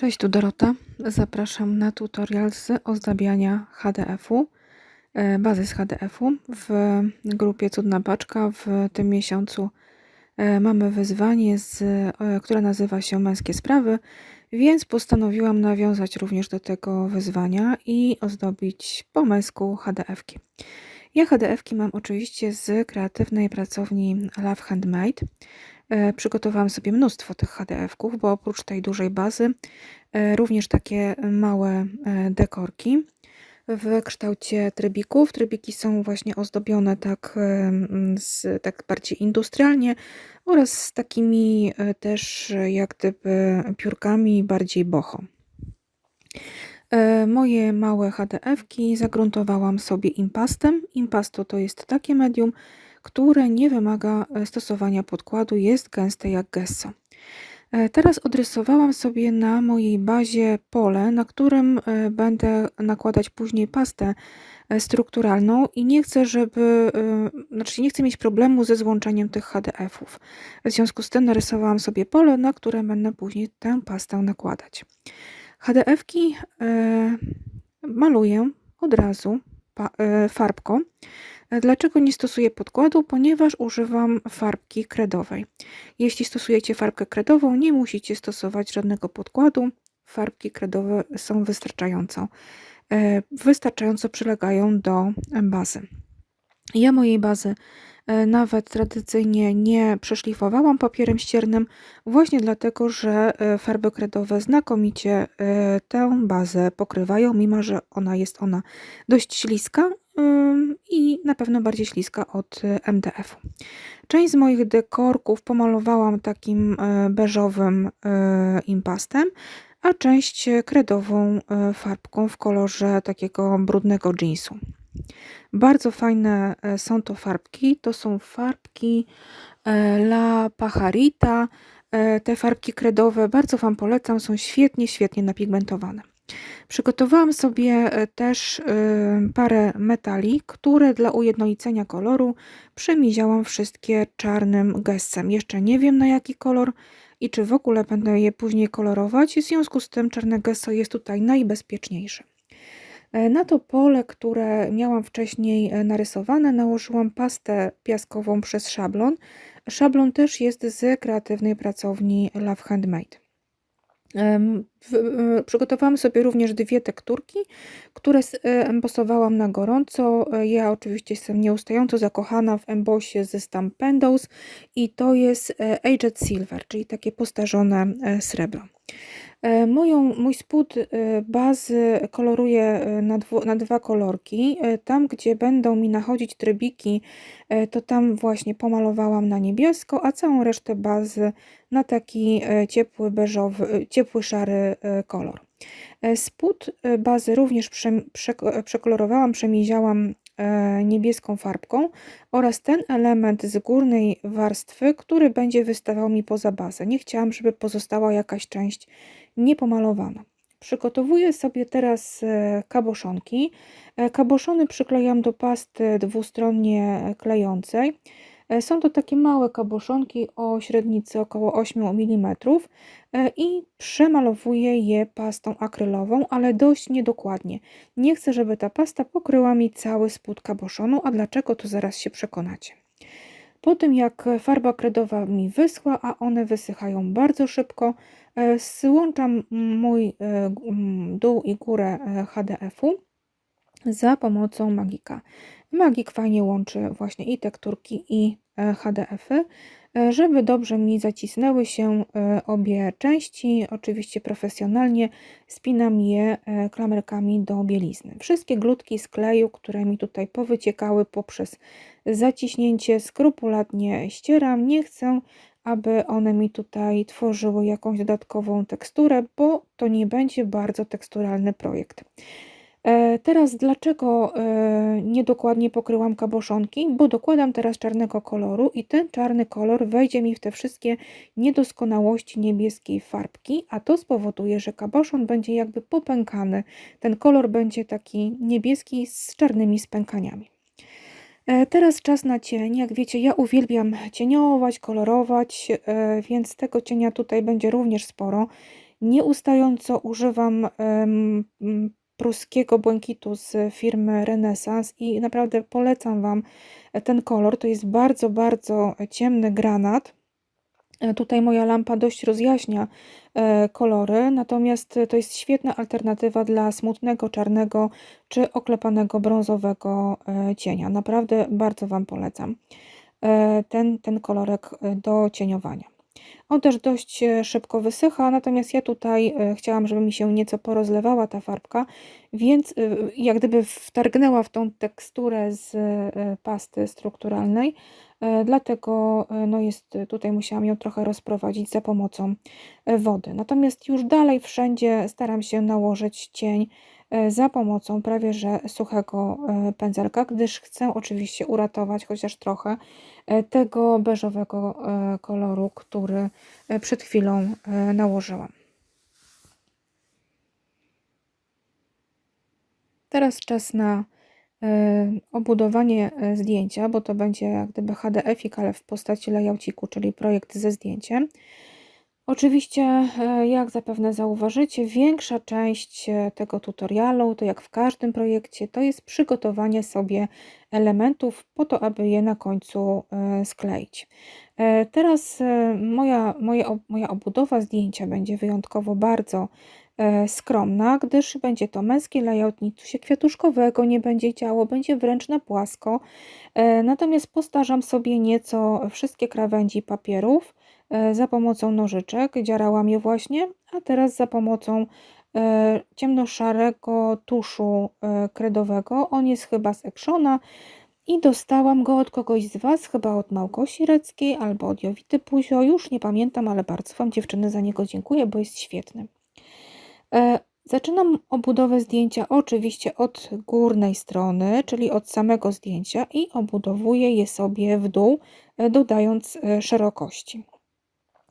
Cześć, tu Dorota. Zapraszam na tutorial z ozdabiania HDF-u, e, bazy z HDF-u w grupie Cudna Paczka. W tym miesiącu e, mamy wyzwanie, z, e, które nazywa się Męskie Sprawy, więc postanowiłam nawiązać również do tego wyzwania i ozdobić po męsku HDF-ki. Ja HDF-ki mam oczywiście z kreatywnej pracowni Love Handmade. E, przygotowałam sobie mnóstwo tych HDF-ków, bo oprócz tej dużej bazy e, również takie małe e, dekorki w kształcie trybików. Trybiki są właśnie ozdobione tak, z, tak bardziej industrialnie oraz z takimi też jak gdyby piórkami bardziej boho. Moje małe HDF-ki zagruntowałam sobie impastem. Impasto to jest takie medium, które nie wymaga e, stosowania podkładu, jest gęste jak gesso. E, teraz odrysowałam sobie na mojej bazie pole, na którym e, będę nakładać później pastę strukturalną i nie chcę, żeby, znaczy nie chcę mieć problemu ze złączeniem tych HDF-ów. W związku z tym narysowałam sobie pole, na które będę później tę pastę nakładać. HDF-ki maluję od razu farbką. Dlaczego nie stosuję podkładu? Ponieważ używam farbki kredowej. Jeśli stosujecie farbkę kredową, nie musicie stosować żadnego podkładu. Farbki kredowe są wystarczająco, e, wystarczająco przylegają do bazy. Ja mojej bazy e, nawet tradycyjnie nie przeszlifowałam papierem ściernym, właśnie dlatego, że e, farby kredowe znakomicie tę bazę pokrywają, mimo że ona jest ona dość śliska i na pewno bardziej śliska od y, MDF-u. Część z moich dekorków pomalowałam takim e, beżowym e, impastem, a część kredową farbką w kolorze takiego brudnego jeansu. Bardzo fajne są to farbki. To są farbki La Pajarita. Te farbki kredowe bardzo Wam polecam, są świetnie, świetnie napigmentowane. Przygotowałam sobie e, też y, parę metali, które dla ujednolicenia koloru przemiziałam wszystkie czarnym gessem. Jeszcze nie wiem na jaki kolor i czy w ogóle będę je później kolorować, w związku z tym czarne gesso jest tutaj najbezpieczniejsze. E, na to pole, które miałam wcześniej e, narysowane, nałożyłam pastę piaskową przez szablon. Szablon też jest z kreatywnej pracowni Love Handmade. E, przygotowałam sobie również dwie tekturki, które e, embosowałam na gorąco. E, ja oczywiście jestem nieustająco zakochana w embosie ze Stampendos i to jest Aged Silver, czyli takie postarzone srebro. E, moją, mój spód e, bazy koloruję e, na, dwu, na dwa kolorki. Tam, gdzie będą mi nachodzić trybiki, to tam właśnie pomalowałam na niebiesko, a całą resztę bazy na taki ciepły beżowy, ciepły szary kolor. Spód bazy również prze, prze, przekolorowałam, przemiziałam niebieską farbką oraz ten element z górnej warstwy, który będzie wystawał mi poza bazę. Nie chciałam, żeby pozostała jakaś część niepomalowana. Przygotowuję sobie teraz e, kaboszonki. E, kaboszony przyklejam do pasty dwustronnie klejącej. E, są to takie małe kaboszonki o średnicy około 8 mm i przemalowuję je pastą akrylową, ale dość niedokładnie. Nie chcę, żeby ta pasta pokryła mi cały spód kaboszonu, a dlaczego to zaraz się przekonacie. Po tym jak farba kredowa mi wyschła, a one wysychają bardzo szybko, e, złączam mój e, dół i górę e, HDF-u za pomocą Magika. Magik fajnie łączy właśnie i tekturki i HDF-y. E, żeby dobrze mi zacisnęły się e, obie części. Oczywiście profesjonalnie spinam je e, klamerkami do bielizny. Wszystkie glutki z kleju, które mi tutaj powyciekały poprzez zaciśnięcie, skrupulatnie ścieram. Nie chcę, aby one mi tutaj tworzyły jakąś dodatkową teksturę, bo to nie będzie bardzo teksturalny projekt. E, teraz dlaczego e, niedokładnie pokryłam kaboszonki? Bo dokładam teraz czarnego koloru i ten czarny kolor wejdzie mi w te wszystkie niedoskonałości niebieskiej farbki, a to spowoduje, że kaboszon będzie jakby popękany. Ten kolor będzie taki niebieski z czarnymi spękaniami. E, teraz czas na cień. Jak wiecie, ja uwielbiam cieniować, kolorować, więc tego cienia tutaj będzie również sporo. Nieustająco używam pruskiego błękitu z firmy Renesans i naprawdę polecam Wam ten kolor. To jest bardzo, bardzo ciemny granat. E, tutaj moja lampa dość rozjaśnia e, kolory, natomiast to jest świetna alternatywa dla smutnego czarnego czy oklepanego brązowego e, cienia. Naprawdę bardzo Wam polecam ten, ten kolorek do cieniowania. On też dość szybko wysycha, natomiast ja tutaj chciałam, żeby mi się nieco porozlewała ta farbka, więc jak gdyby wtargnęła w tą teksturę z pasty strukturalnej, E, dlatego e, no jest, tutaj musiałam ją trochę rozprowadzić za pomocą e, wody. Natomiast już dalej wszędzie staram się nałożyć cień za pomocą prawie że suchego pędzelka, gdyż chcę oczywiście uratować chociaż trochę tego beżowego koloru, który przed chwilą nałożyłam. Teraz czas na obudowanie e, zdjęcia, bo to będzie jak gdyby HDF-ik, ale w postaci layoutsiku, czyli projekt ze zdjęciem. Oczywiście, e, jak zapewne zauważycie, większa część e, tego tutorialu, to jak w każdym projekcie, to jest przygotowanie sobie elementów po to, aby je na końcu skleić. Teraz moja, moja, moja obudowa zdjęcia będzie wyjątkowo bardzo E, skromna, gdyż będzie to męski layout, nic się kwiatuszkowego nie będzie działo, będzie wręcz na płasko. E, natomiast postarzam sobie nieco wszystkie krawędzi papierów e, za pomocą nożyczek, dziarałam je właśnie, a teraz za pomocą ciemnoszarego tuszu kredowego. On jest chyba z Actiona i dostałam go od kogoś z Was, chyba od Małgosi Reckiej albo od Jowity Puzio, już nie pamiętam, ale bardzo Wam dziewczyny za niego dziękuję, bo jest świetny. E, zaczynam obudowę zdjęcia oczywiście od górnej strony, czyli od samego zdjęcia i obudowuję je sobie w dół, e, dodając e, szerokości.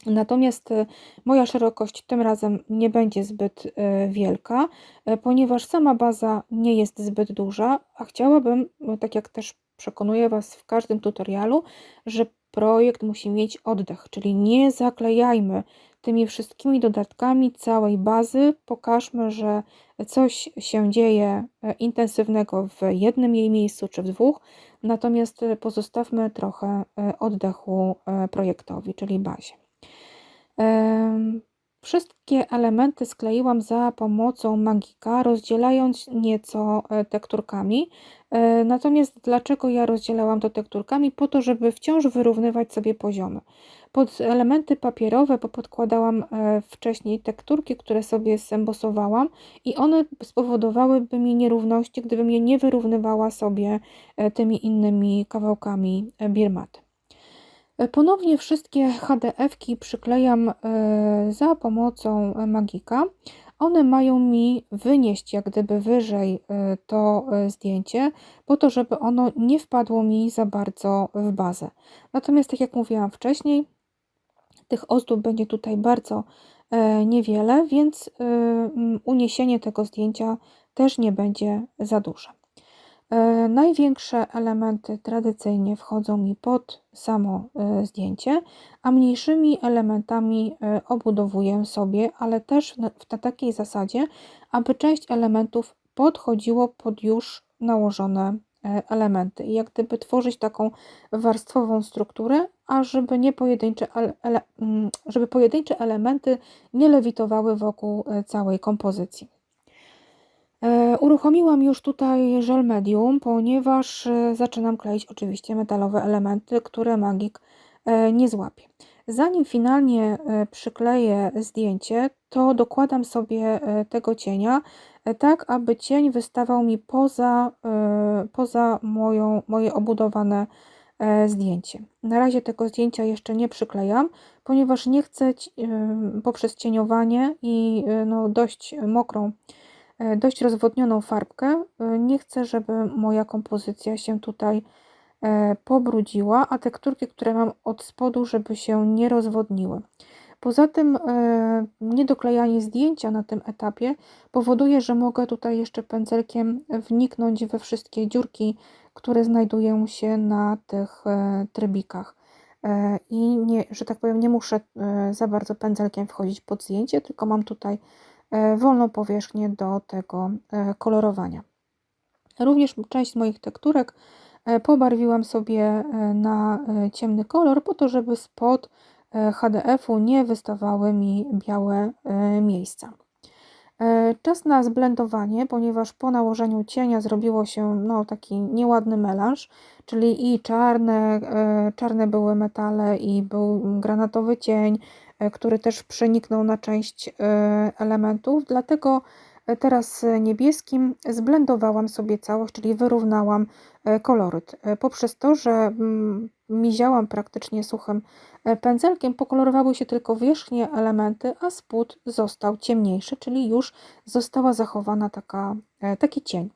Natomiast moja szerokość tym razem nie będzie zbyt wielka, ponieważ sama baza nie jest zbyt duża, a chciałabym, tak jak też przekonuję Was w każdym tutorialu, że projekt musi mieć oddech, czyli nie zaklejajmy tymi wszystkimi dodatkami całej bazy pokażmy, że coś się dzieje intensywnego w jednym jej miejscu czy w dwóch, natomiast pozostawmy trochę oddechu projektowi, czyli bazie. Wszystkie elementy skleiłam za pomocą magika, rozdzielając nieco tekturkami. Natomiast dlaczego ja rozdzielałam to tekturkami? Po to, żeby wciąż wyrównywać sobie poziomy. Pod elementy papierowe podkładałam e, wcześniej tekturki, które sobie zembosowałam i one spowodowałyby mi nierówności, gdybym je nie wyrównywała sobie e, tymi innymi kawałkami e, birmaty. Ponownie wszystkie HDF-ki przyklejam za pomocą magika. One mają mi wynieść jak gdyby wyżej to zdjęcie, po to, żeby ono nie wpadło mi za bardzo w bazę. Natomiast, tak jak mówiłam wcześniej, tych ozdób będzie tutaj bardzo e, niewiele, więc e, uniesienie tego zdjęcia też nie będzie za duże. E, największe elementy tradycyjnie wchodzą mi pod samo zdjęcie, a mniejszymi elementami obudowuję sobie, ale też na takiej zasadzie, aby część elementów podchodziło pod już nałożone E, elementy jak gdyby tworzyć taką warstwową strukturę, a żeby nie pojedyncze, mm, żeby pojedyncze elementy nie lewitowały wokół e, całej kompozycji. E, uruchomiłam już tutaj żel medium, ponieważ zaczynam kleić oczywiście metalowe elementy, które magik nie złapie. Zanim finalnie przykleję zdjęcie, to dokładam sobie tego cienia E, tak aby cień wystawał mi poza, e, poza moją, moje obudowane e, zdjęcie. Na razie tego zdjęcia jeszcze nie przyklejam, ponieważ nie chcę poprzez cieniowanie i no, dość mokrą, dość rozwodnioną farbkę, nie chcę, żeby moja kompozycja się tutaj pobrudziła, a tekturki, które mam od spodu, żeby się nie rozwodniły. Poza tym e, niedoklejanie zdjęcia na tym etapie powoduje, że mogę tutaj jeszcze pędzelkiem wniknąć we wszystkie dziurki, które znajdują się na tych e, trybikach. e, i nie, że tak powiem, nie muszę e, za bardzo pędzelkiem wchodzić pod zdjęcie, tylko mam tutaj e, wolną powierzchnię do tego kolorowania. Również część moich tekturek pobarwiłam sobie na ciemny kolor, po to, żeby spod HDF-u nie wystawały mi białe miejsca. E, czas na zblendowanie, ponieważ po nałożeniu cienia zrobiło się no, taki nieładny melanż, czyli i czarne, e, czarne były metale i był granatowy cień, e, który też przeniknął na część elementów, dlatego teraz niebieskim zblendowałam sobie całość, czyli wyrównałam koloryt. Poprzez to, że mm, miziałam praktycznie suchym E, pędzelkiem pokolorowały się tylko wierzchnie elementy, a spód został ciemniejszy, czyli już została zachowana taka, e, taki cień.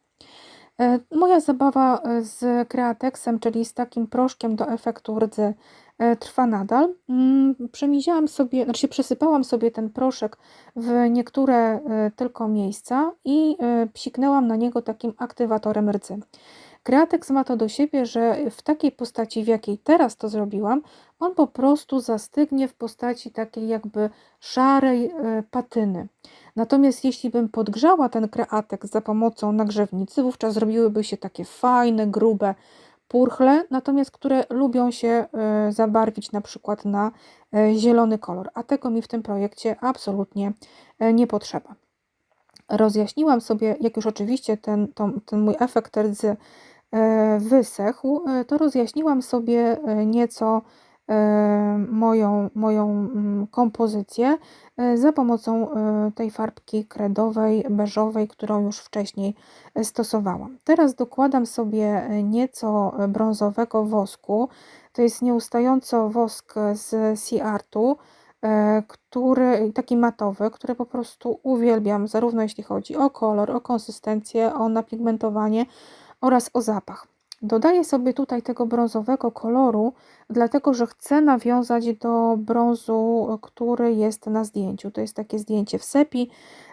E, moja zabawa z kreatexem, czyli z takim proszkiem do efektu rdzy trwa nadal. Mm, przemiziałam sobie, znaczy przesypałam sobie ten proszek w niektóre tylko miejsca i psiknęłam na niego takim aktywatorem rdzy. Kreatex ma to do siebie, że w takiej postaci, w jakiej teraz to zrobiłam, on po prostu zastygnie w postaci takiej jakby szarej e, patyny. Natomiast jeśli bym podgrzała ten kreatex za pomocą nagrzewnicy, wówczas zrobiłyby się takie fajne, grube purchle, natomiast które lubią się e, zabarwić na przykład na e, zielony kolor, a tego mi w tym projekcie absolutnie nie potrzeba. Rozjaśniłam sobie, jak już oczywiście ten, ten mój efekt rdzy E, wysechł, e, to rozjaśniłam sobie e, nieco moją, moją mm, kompozycję za pomocą tej farbki kredowej, beżowej, którą już wcześniej stosowałam. Teraz dokładam sobie nieco brązowego wosku. To jest nieustająco wosk z Sea Artu, który, taki matowy, który po prostu uwielbiam, zarówno jeśli chodzi o kolor, o konsystencję, o napigmentowanie, oraz o zapach. Dodaję sobie tutaj tego brązowego koloru, dlatego że chcę nawiązać do brązu, który jest na zdjęciu. To jest takie zdjęcie w sepi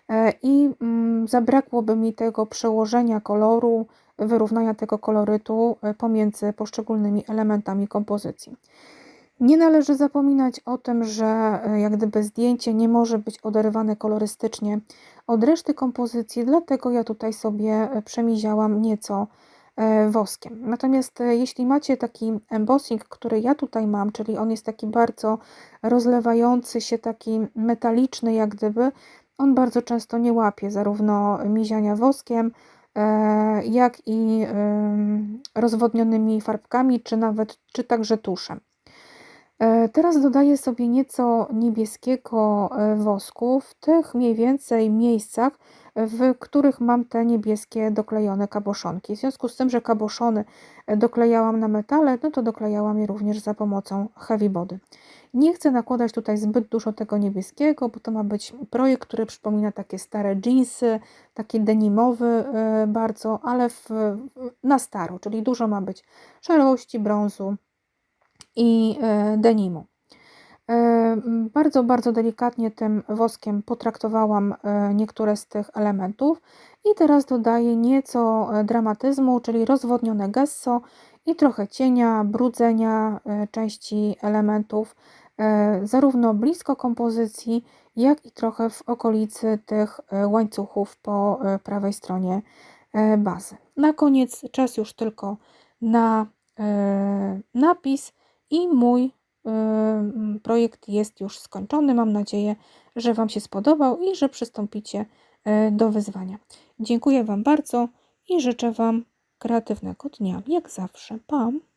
e, i mm, zabrakłoby mi tego przełożenia koloru, wyrównania tego kolorytu e, pomiędzy poszczególnymi elementami kompozycji. Nie należy zapominać o tym, że e, jak gdyby zdjęcie nie może być oderwane kolorystycznie od reszty kompozycji, dlatego ja tutaj sobie e, przemiziałam nieco e, woskiem. Natomiast jeśli macie taki embossing, który ja tutaj mam, czyli on jest taki bardzo rozlewający się, taki metaliczny jak gdyby, on bardzo często nie łapie zarówno miziania woskiem, jak i rozwodnionymi farbkami, czy nawet, czy także tuszem. E, teraz dodaję sobie nieco niebieskiego e, wosku w tych mniej więcej miejscach, w których mam te niebieskie doklejone kaboszonki. W związku z tym, że kaboszony e, doklejałam na metale, no to doklejałam je również za pomocą heavy body. Nie chcę nakładać tutaj zbyt dużo tego niebieskiego, bo to ma być projekt, który przypomina takie stare jeansy, taki denimowy bardzo, ale w, na staro, czyli dużo ma być szarości, brązu, i e, denimu. E, bardzo, bardzo delikatnie tym woskiem potraktowałam e, niektóre z tych elementów i teraz dodaję nieco dramatyzmu, czyli rozwodnione gesso i trochę cienia, brudzenia części elementów, zarówno blisko kompozycji, jak i trochę w okolicy tych łańcuchów po prawej stronie bazy. Na koniec czas już tylko na napis i mój projekt jest już skończony. Mam nadzieję, że Wam się spodobał i że przystąpicie y, do wyzwania. Dziękuję Wam bardzo i życzę Wam kreatywnego dnia, jak zawsze. Pam!